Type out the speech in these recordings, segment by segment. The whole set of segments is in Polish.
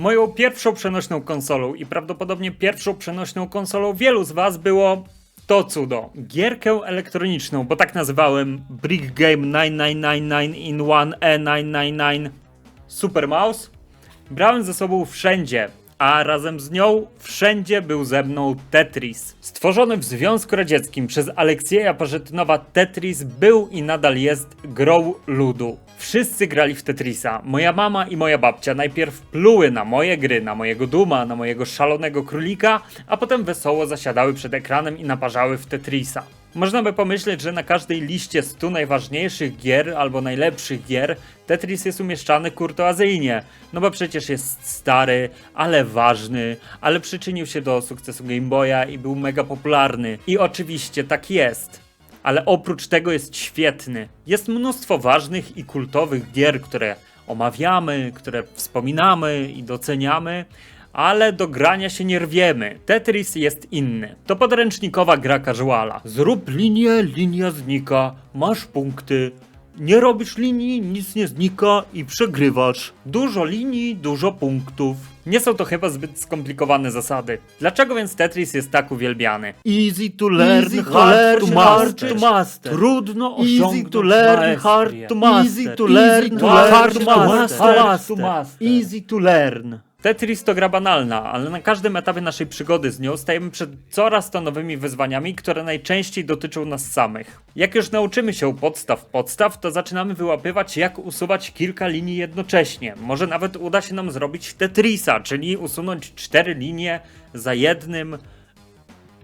Moją pierwszą przenośną konsolą i prawdopodobnie pierwszą przenośną konsolą wielu z was było to cudo. Gierkę elektroniczną, bo tak nazywałem Brick Game 9999 in 1E999 Super Mouse. Brałem ze sobą wszędzie, a razem z nią wszędzie był ze mną Tetris. Stworzony w Związku Radzieckim przez Aleksieja Parzetynowa Tetris był i nadal jest grą ludu. Wszyscy grali w Tetrisa. Moja mama i moja babcia najpierw pluły na moje gry, na mojego Duma, na mojego szalonego królika, a potem wesoło zasiadały przed ekranem i naparzały w Tetrisa. Można by pomyśleć, że na każdej liście 100 najważniejszych gier albo najlepszych gier Tetris jest umieszczany kurtoazyjnie, no bo przecież jest stary, ale ważny, ale przyczynił się do sukcesu Game Boya i był mega popularny. I oczywiście tak jest. Ale oprócz tego jest świetny. Jest mnóstwo ważnych i kultowych gier, które omawiamy, które wspominamy i doceniamy, ale do grania się nie rwiemy. Tetris jest inny. To podręcznikowa gra casuala. Zrób linię, linia znika, masz punkty. Nie robisz linii, nic nie znika i przegrywasz. Dużo linii, dużo punktów. Nie są to chyba zbyt skomplikowane zasady. Dlaczego więc Tetris jest tak uwielbiany? Easy to learn, Easy hard to hard master. to master. Trudno Easy osiągnąć to learn, hard to master. Easy to learn, Easy hard hard to master. Easy to learn. Tetris to gra banalna, ale na każdym etapie naszej przygody z nią stajemy przed coraz to nowymi wyzwaniami, które najczęściej dotyczą nas samych. Jak już nauczymy się podstaw podstaw, to zaczynamy wyłapywać jak usuwać kilka linii jednocześnie. Może nawet uda się nam zrobić Tetrisa, czyli usunąć cztery linie za jednym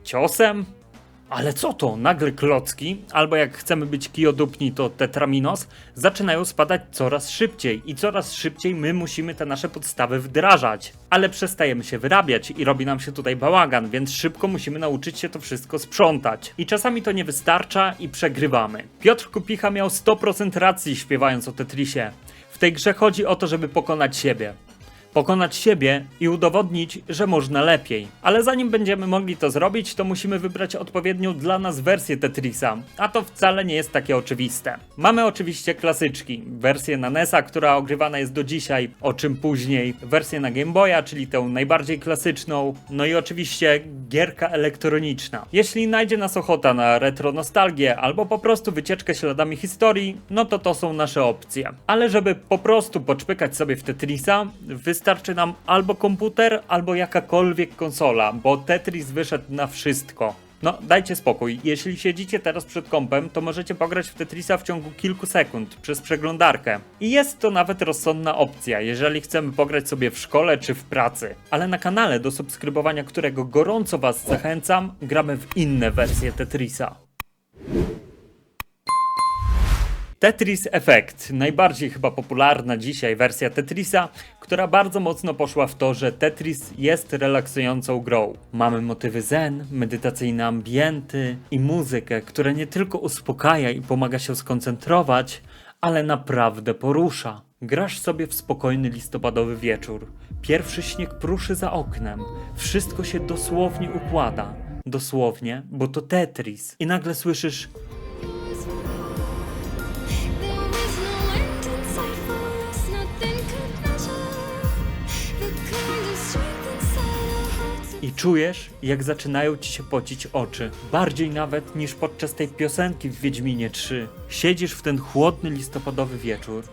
ciosem? Ale co to? Nagle klocki, albo jak chcemy być kijodupni, to tetraminos, zaczynają spadać coraz szybciej i coraz szybciej my musimy te nasze podstawy wdrażać. Ale przestajemy się wyrabiać i robi nam się tutaj bałagan, więc szybko musimy nauczyć się to wszystko sprzątać. I czasami to nie wystarcza i przegrywamy. Piotr Kupicha miał 100% racji śpiewając o Tetrisie. W tej grze chodzi o to, żeby pokonać siebie pokonać siebie i udowodnić, że można lepiej. Ale zanim będziemy mogli to zrobić, to musimy wybrać odpowiednią dla nas wersję Tetrisa, a to wcale nie jest takie oczywiste. Mamy oczywiście klasyczki, wersję na NES-a, która ogrywana jest do dzisiaj, o czym później, wersję na Game Boya, czyli tę najbardziej klasyczną, no i oczywiście gierka elektroniczna. Jeśli najdzie nas ochota na retro nostalgię albo po prostu wycieczkę śladami historii, no to to są nasze opcje. Ale żeby po prostu poczpykać sobie w Tetrisa, wystarczy nam albo komputer, albo jakakolwiek konsola, bo Tetris wyszedł na wszystko. No, dajcie spokój. Jeśli siedzicie teraz przed kompem, to możecie pograć w Tetrisa w ciągu kilku sekund przez przeglądarkę. I jest to nawet rozsądna opcja, jeżeli chcemy pograć sobie w szkole czy w pracy. Ale na kanale, do subskrybowania którego gorąco Was zachęcam, gramy w inne wersje Tetrisa. Tetris Effect, najbardziej chyba popularna dzisiaj wersja Tetrisa, która bardzo mocno poszła w to, że Tetris jest relaksującą grą. Mamy motywy zen, medytacyjne ambienty i muzykę, która nie tylko uspokaja i pomaga się skoncentrować, ale naprawdę porusza. Grasz sobie w spokojny listopadowy wieczór. Pierwszy śnieg pruszy za oknem. Wszystko się dosłownie układa. Dosłownie, bo to Tetris. I nagle słyszysz czujesz, jak zaczynają ci się pocić oczy. Bardziej nawet niż podczas tej piosenki w Wiedźminie 3. Siedzisz w ten chłodny listopadowy wieczór,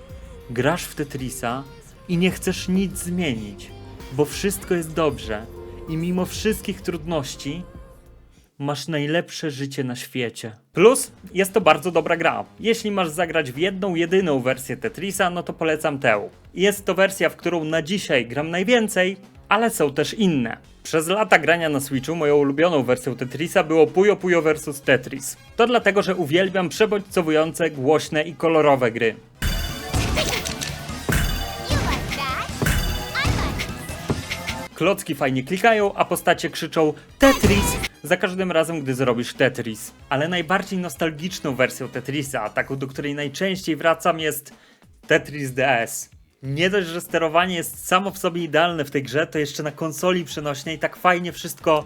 grasz w Tetrisa i nie chcesz nic zmienić, bo wszystko jest dobrze i mimo wszystkich trudności masz najlepsze życie na świecie. Plus, jest to bardzo dobra gra. Jeśli masz zagrać w jedną, jedyną wersję Tetrisa, no to polecam tę. Jest to wersja, w którą na dzisiaj gram najwięcej, ale są też inne. Przez lata grania na Switchu moją ulubioną wersją Tetrisa było Puyo Puyo vs Tetris. To dlatego, że uwielbiam przebodźcowujące, głośne i kolorowe gry. Klocki fajnie klikają, a postacie krzyczą Tetris za każdym razem, gdy zrobisz Tetris. Ale najbardziej nostalgiczną wersją Tetrisa, taką do której najczęściej wracam, jest Tetris DS. Nie dość, że sterowanie jest samo w sobie idealne w tej grze, to jeszcze na konsoli przenośnej tak fajnie wszystko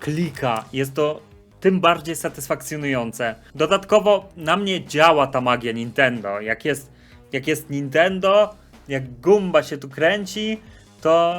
klika. Jest to tym bardziej satysfakcjonujące. Dodatkowo na mnie działa ta magia Nintendo. Jak jest, jak jest Nintendo, jak gumba się tu kręci, to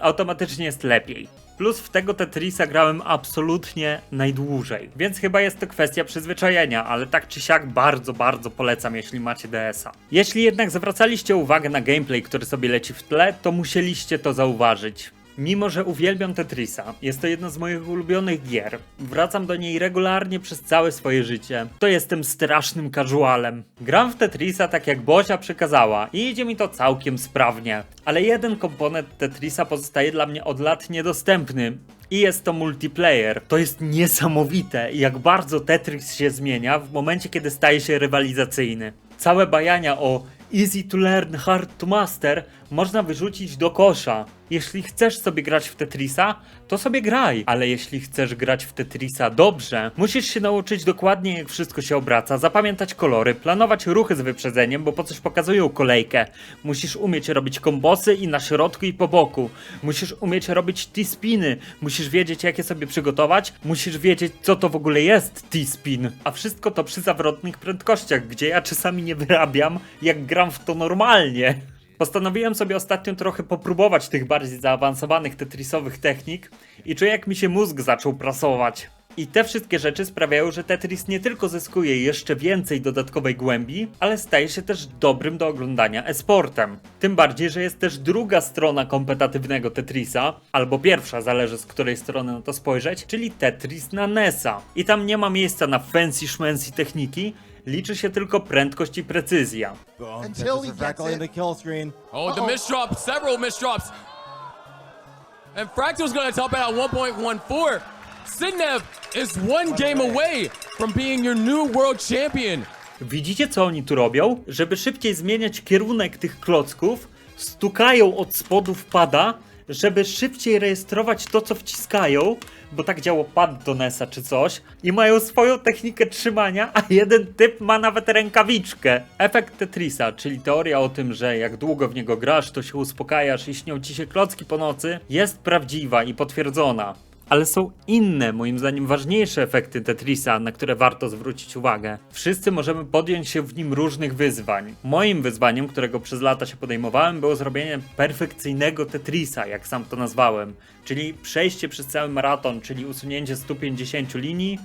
automatycznie jest lepiej. Plus w tego Tetrisa grałem absolutnie najdłużej, więc chyba jest to kwestia przyzwyczajenia, ale tak czy siak bardzo, bardzo polecam, jeśli macie DS-a. Jeśli jednak zwracaliście uwagę na gameplay, który sobie leci w tle, to musieliście to zauważyć. Mimo, że uwielbiam Tetrisa, jest to jedna z moich ulubionych gier. Wracam do niej regularnie przez całe swoje życie. To jestem strasznym casualem. Gram w Tetrisa tak jak Bosia przekazała i idzie mi to całkiem sprawnie. Ale jeden komponent Tetrisa pozostaje dla mnie od lat niedostępny. I jest to multiplayer. To jest niesamowite, jak bardzo Tetris się zmienia w momencie, kiedy staje się rywalizacyjny. Całe bajania o easy to learn, hard to master można wyrzucić do kosza. Jeśli chcesz sobie grać w Tetrisa, to sobie graj, ale jeśli chcesz grać w Tetrisa dobrze, musisz się nauczyć dokładnie jak wszystko się obraca, zapamiętać kolory, planować ruchy z wyprzedzeniem, bo po coś pokazują kolejkę. Musisz umieć robić kombosy i na środku i po boku. Musisz umieć robić T-spiny, musisz wiedzieć jakie sobie przygotować, musisz wiedzieć co to w ogóle jest T-spin. A wszystko to przy zawrotnych prędkościach, gdzie ja czasami nie wyrabiam jak gram w to normalnie. Postanowiłem sobie ostatnio trochę popróbować tych bardziej zaawansowanych tetrisowych technik i czuję jak mi się mózg zaczął prasować. I te wszystkie rzeczy sprawiają, że Tetris nie tylko zyskuje jeszcze więcej dodatkowej głębi, ale staje się też dobrym do oglądania e-sportem. Tym bardziej, że jest też druga strona kompetatywnego Tetrisa, albo pierwsza, zależy z której strony na to spojrzeć, czyli Tetris na NESa. I tam nie ma miejsca na fancy szmancy techniki, liczy się tylko prędkość i precyzja. Until he gets it. the kill screen. Oh, the misdrop, several misdrops. And Fractal's gonna top it at 1.14. Sidnev is one game away from being your new world champion. Widzicie co oni tu robią? Żeby szybciej zmieniać kierunek tych klocków, stukają od spodu w pada, żeby szybciej rejestrować to co wciskają, bo tak działa pad do NESa czy coś, i mają swoją technikę trzymania, a jeden typ ma nawet rękawiczkę. Efekt Tetrisa, czyli teoria o tym, że jak długo w niego grasz, to się uspokajasz i śnią ci się klocki po nocy, jest prawdziwa i potwierdzona. Ale są inne, moim zdaniem ważniejsze efekty Tetrisa, na które warto zwrócić uwagę. Wszyscy możemy podjąć się w nim różnych wyzwań. Moim wyzwaniem, którego przez lata się podejmowałem, było zrobienie perfekcyjnego Tetrisa, jak sam to nazwałem. Czyli przejście przez cały maraton, czyli usunięcie 150 linii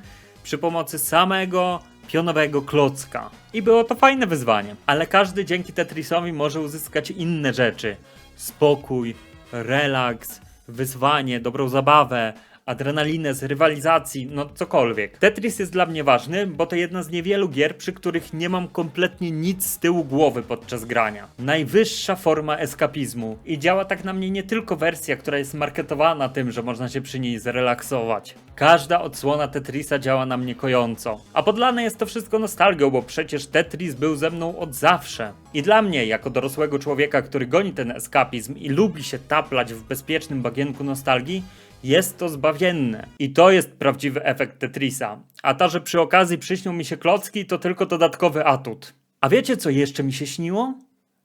przy pomocy samego pionowego klocka. I było to fajne wyzwanie. Ale każdy dzięki Tetrisowi może uzyskać inne rzeczy. Spokój, relaks, wyzwanie, dobrą zabawę, adrenalinę z rywalizacji, no cokolwiek. Tetris jest dla mnie ważny, bo to jedna z niewielu gier, przy których nie mam kompletnie nic z tyłu głowy podczas grania. Najwyższa forma eskapizmu i działa tak na mnie nie tylko wersja, która jest marketowana tym, że można się przy niej zrelaksować. Każda odsłona Tetrisa działa na mnie kojąco. A podlane jest to wszystko nostalgią, bo przecież Tetris był ze mną od zawsze. I dla mnie, jako dorosłego człowieka, który goni ten eskapizm i lubi się taplać w bezpiecznym bagienku nostalgii, jest to zbawienne. I to jest prawdziwy efekt Tetrisa. A to, że przy okazji przyśnią mi się klocki, to tylko dodatkowy atut. A wiecie, co jeszcze mi się śniło?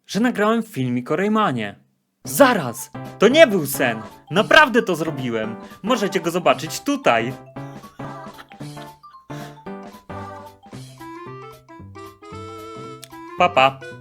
Że nagrałem filmik o Raymanie. Zaraz! To nie był sen! Naprawdę to zrobiłem! Możecie go zobaczyć tutaj! Papa. Pa.